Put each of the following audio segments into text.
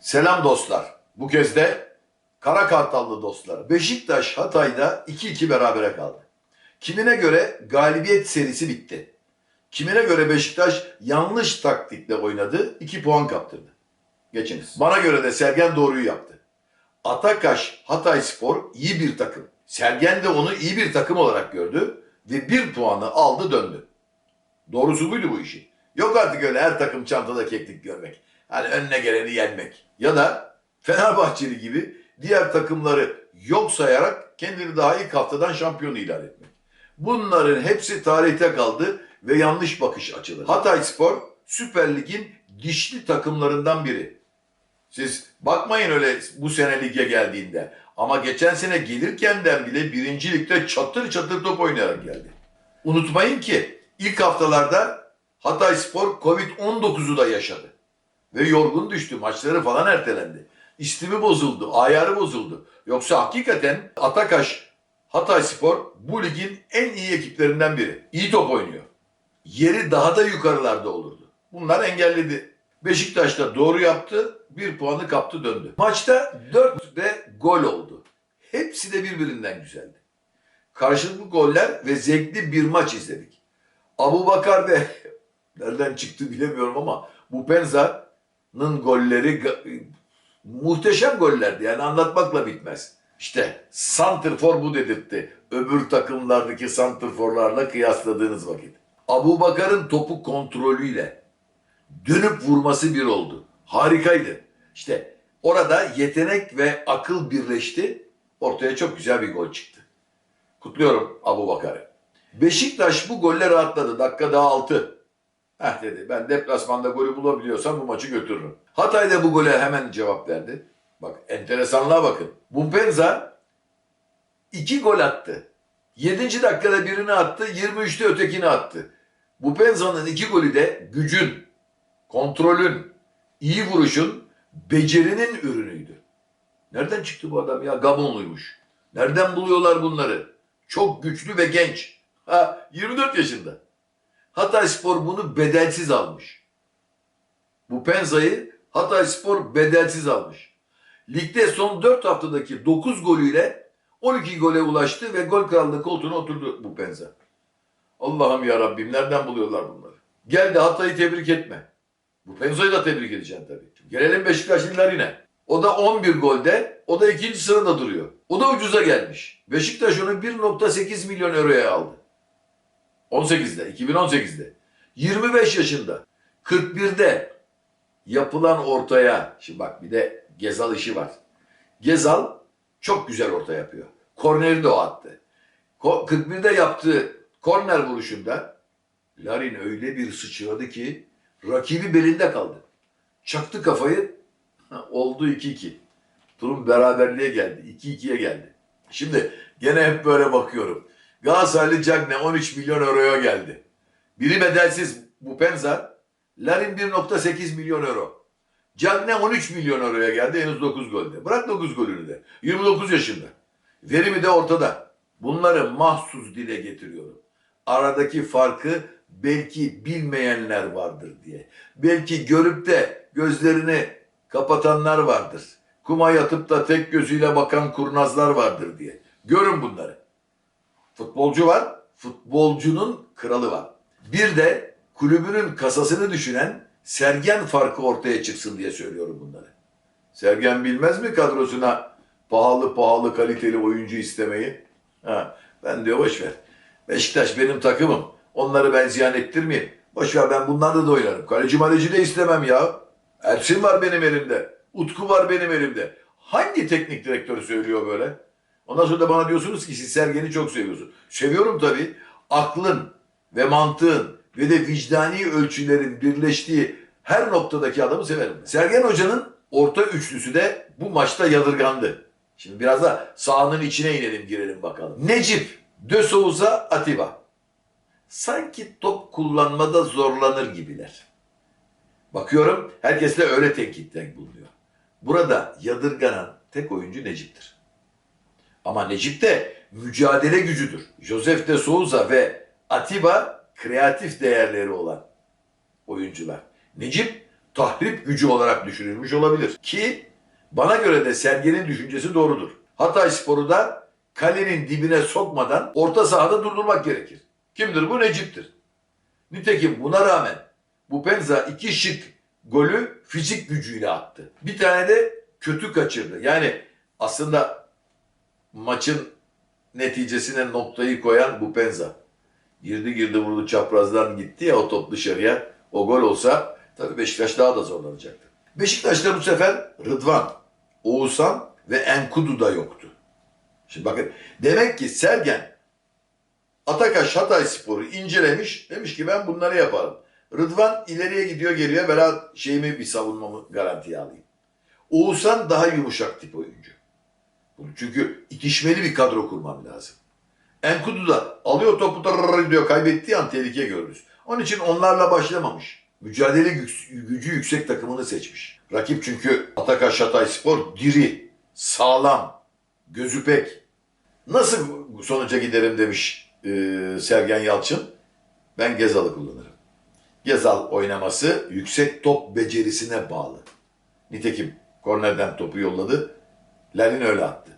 Selam dostlar. Bu kez de Kara Kartallı dostlar. Beşiktaş Hatay'da 2-2 berabere kaldı. Kimine göre galibiyet serisi bitti. Kimine göre Beşiktaş yanlış taktikle oynadı, 2 puan kaptırdı. Geçiniz. Bana göre de Sergen doğruyu yaptı. Atakaş Hatay Spor iyi bir takım. Sergen de onu iyi bir takım olarak gördü ve bir puanı aldı döndü. Doğrusu buydu bu işi. Yok artık öyle her takım çantada keklik görmek. Hani önüne geleni yenmek. Ya da Fenerbahçeli gibi diğer takımları yok sayarak kendini daha ilk haftadan şampiyon ilan etmek. Bunların hepsi tarihte kaldı ve yanlış bakış açıları. Hatay Spor Süper Lig'in dişli takımlarından biri. Siz bakmayın öyle bu sene lige geldiğinde. Ama geçen sene gelirkenden bile birinci ligde çatır çatır top oynayarak geldi. Unutmayın ki ilk haftalarda Hatay Spor Covid-19'u da yaşadı. Ve yorgun düştü. Maçları falan ertelendi. İstimi bozuldu. Ayarı bozuldu. Yoksa hakikaten Atakaş Hatay Spor bu ligin en iyi ekiplerinden biri. İyi top oynuyor. Yeri daha da yukarılarda olurdu. Bunlar engelledi. Beşiktaş da doğru yaptı. Bir puanı kaptı döndü. Maçta 4 ve gol oldu. Hepsi de birbirinden güzeldi. Karşılıklı goller ve zevkli bir maç izledik. Abu Bakar ve nereden çıktı bilemiyorum ama bu Penza'nın golleri muhteşem gollerdi. Yani anlatmakla bitmez. İşte Santrfor bu dedirtti. Öbür takımlardaki Santrforlarla kıyasladığınız vakit. Abu Bakar'ın topu kontrolüyle dönüp vurması bir oldu. Harikaydı. İşte orada yetenek ve akıl birleşti. Ortaya çok güzel bir gol çıktı. Kutluyorum Abu Bakar'ı. Beşiktaş bu golle rahatladı. Dakika daha 6. Heh dedi ben deplasmanda golü bulabiliyorsam bu maçı götürürüm. Hatay da bu gole hemen cevap verdi. Bak enteresanlığa bakın. Bumpenza iki gol attı. 7. dakikada birini attı, 23'te ötekini attı. Bupenza'nın iki golü de gücün, kontrolün, iyi vuruşun, becerinin ürünüydü. Nereden çıktı bu adam ya? Gabonluymuş. Nereden buluyorlar bunları? Çok güçlü ve genç. Ha 24 yaşında. Hatay Spor bunu bedelsiz almış. Bu Penza'yı Hatay Spor bedelsiz almış. Ligde son 4 haftadaki 9 golüyle 12 gole ulaştı ve gol krallığı koltuğuna oturdu bu Penza. Allah'ım ya Rabbim nereden buluyorlar bunları? Gel de Hatay'ı tebrik etme. Bu Penza'yı da tebrik edeceğim tabii. Şimdi gelelim Beşiktaşlılarına. O da 11 golde, o da ikinci sırada duruyor. O da ucuza gelmiş. Beşiktaş onu 1.8 milyon euroya aldı. 18'de, 2018'de. 25 yaşında. 41'de yapılan ortaya, şimdi bak bir de Gezal işi var. Gezal çok güzel orta yapıyor. Korneri de o attı. Ko- 41'de yaptığı korner vuruşunda Larin öyle bir sıçradı ki rakibi belinde kaldı. Çaktı kafayı oldu 2-2. Durum beraberliğe geldi. 2-2'ye geldi. Şimdi gene hep böyle bakıyorum. Galatasaraylı Cagne 13 milyon euroya geldi. Biri bedelsiz bu Penza. Larin 1.8 milyon euro. Cagne 13 milyon euroya geldi henüz 9 golde. Bırak 9 golünü de. 29 yaşında. Verimi de ortada. Bunları mahsus dile getiriyorum. Aradaki farkı belki bilmeyenler vardır diye. Belki görüp de gözlerini kapatanlar vardır. Kuma yatıp da tek gözüyle bakan kurnazlar vardır diye. Görün bunları. Futbolcu var, futbolcunun kralı var. Bir de kulübünün kasasını düşünen Sergen farkı ortaya çıksın diye söylüyorum bunları. Sergen bilmez mi kadrosuna pahalı pahalı kaliteli oyuncu istemeyi? Ha, ben diyor boş ver. Beşiktaş benim takımım. Onları ben ziyan ettirmeyeyim. Boş ben bunlarla da oynarım. Kaleci maleci de istemem ya. Ersin var benim elimde. Utku var benim elimde. Hangi teknik direktör söylüyor böyle? Ondan sonra da bana diyorsunuz ki siz Sergen'i çok seviyorsunuz. Seviyorum tabii. Aklın ve mantığın ve de vicdani ölçülerin birleştiği her noktadaki adamı severim. Sergen Hoca'nın orta üçlüsü de bu maçta yadırgandı. Şimdi biraz da sahanın içine inelim girelim bakalım. Necip, De Souza, Atiba. Sanki top kullanmada zorlanır gibiler. Bakıyorum herkes de öyle tenkitten bulunuyor. Burada yadırganan tek oyuncu Necip'tir. Ama Necip de mücadele gücüdür. Josef de Souza ve Atiba kreatif değerleri olan oyuncular. Necip tahrip gücü olarak düşünülmüş olabilir. Ki bana göre de Sergen'in düşüncesi doğrudur. Hatay Spor'u da kalenin dibine sokmadan orta sahada durdurmak gerekir. Kimdir bu? Necip'tir. Nitekim buna rağmen bu Penza iki şık golü fizik gücüyle attı. Bir tane de kötü kaçırdı. Yani aslında maçın neticesine noktayı koyan bu Penza. Girdi girdi vurdu çaprazdan gitti ya o top dışarıya. O gol olsa tabii Beşiktaş daha da zorlanacaktı. Beşiktaş'ta bu sefer Rıdvan, Oğuzhan ve Enkudu da yoktu. Şimdi bakın demek ki Sergen Atakaş Hatay Spor'u incelemiş. Demiş ki ben bunları yaparım. Rıdvan ileriye gidiyor geliyor. Ben şeyimi bir savunmamı garantiye alayım. Oğuzhan daha yumuşak tip oyuncu. Çünkü itişmeli bir kadro kurmam lazım. Enkudu da alıyor topu tararara diyor kaybettiği an tehlike görürüz. Onun için onlarla başlamamış. Mücadele gücü yüksek takımını seçmiş. Rakip çünkü Atakaş Hatay Spor diri, sağlam, gözü pek. Nasıl sonuca giderim demiş e, Sergen Yalçın. Ben Gezal'ı kullanırım. Gezal oynaması yüksek top becerisine bağlı. Nitekim kornerden topu yolladı. Larin öyle attı.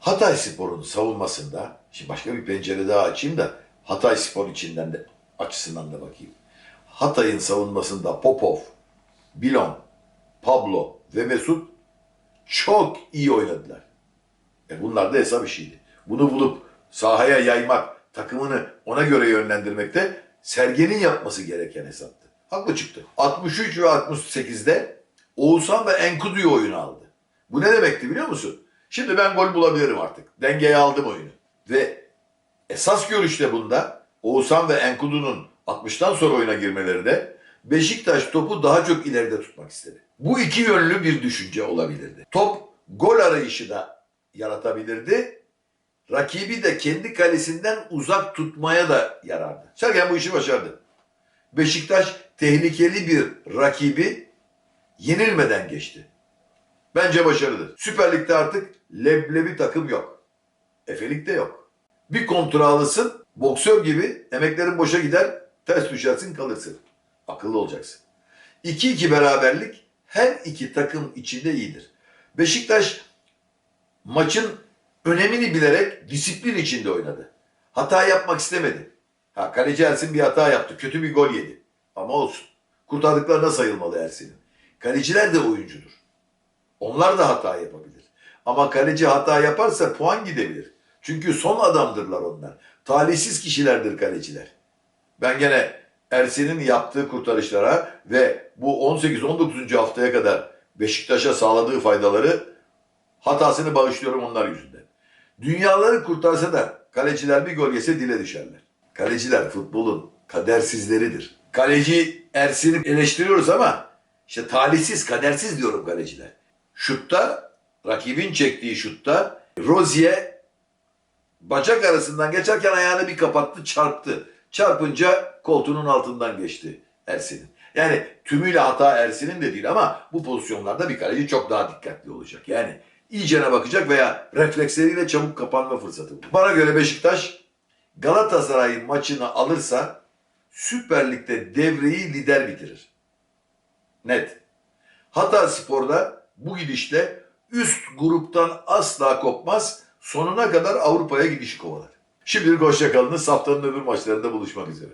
Hatay Spor'un savunmasında, şimdi başka bir pencere daha açayım da Hatay Spor içinden de açısından da bakayım. Hatay'ın savunmasında Popov, Bilon, Pablo ve Mesut çok iyi oynadılar. E bunlar da hesap işiydi. Bunu bulup sahaya yaymak, takımını ona göre yönlendirmek de Sergen'in yapması gereken hesaptı. Haklı çıktı. 63 ve 68'de Oğuzhan ve Enkudu'yu oyuna aldı. Bu ne demekti biliyor musun? Şimdi ben gol bulabilirim artık. Dengeye aldım oyunu. Ve esas görüşte bunda Oğuzhan ve Enkudu'nun 60'tan sonra oyuna girmeleri de Beşiktaş topu daha çok ileride tutmak istedi. Bu iki yönlü bir düşünce olabilirdi. Top gol arayışı da yaratabilirdi. Rakibi de kendi kalesinden uzak tutmaya da yarardı. Sergen bu işi başardı. Beşiktaş tehlikeli bir rakibi yenilmeden geçti. Bence başarılı. Süper Lig'de artık leblebi takım yok. Efelik'te yok. Bir kontra boksör gibi emeklerin boşa gider, ters düşersin kalırsın. Akıllı olacaksın. 2-2 beraberlik her iki takım içinde iyidir. Beşiktaş maçın önemini bilerek disiplin içinde oynadı. Hata yapmak istemedi. Ha, kaleci Ersin bir hata yaptı. Kötü bir gol yedi. Ama olsun. Kurtardıklarına sayılmalı Ersin'in. Kaleciler de oyuncudur. Onlar da hata yapabilir. Ama kaleci hata yaparsa puan gidebilir. Çünkü son adamdırlar onlar. Talihsiz kişilerdir kaleciler. Ben gene Ersin'in yaptığı kurtarışlara ve bu 18-19. haftaya kadar Beşiktaş'a sağladığı faydaları hatasını bağışlıyorum onlar yüzünden. Dünyaları kurtarsa da kaleciler bir gol yese dile düşerler. Kaleciler futbolun kadersizleridir. Kaleci Ersin'i eleştiriyoruz ama işte talihsiz, kadersiz diyorum kaleciler. Şutta, rakibin çektiği şutta Rozier bacak arasından geçerken ayağını bir kapattı, çarptı. Çarpınca koltuğunun altından geçti Ersin'in. Yani tümüyle hata Ersin'in de değil ama bu pozisyonlarda bir kaleci çok daha dikkatli olacak. Yani iyicene bakacak veya refleksleriyle çabuk kapanma fırsatı. Bana göre Beşiktaş Galatasaray maçını alırsa Süper Lig'de devreyi lider bitirir. Net. Hatay Spor'da bu gidişle üst gruptan asla kopmaz. Sonuna kadar Avrupa'ya gidişi kovalar. Şimdilik hoşçakalınız. Haftanın öbür maçlarında buluşmak üzere.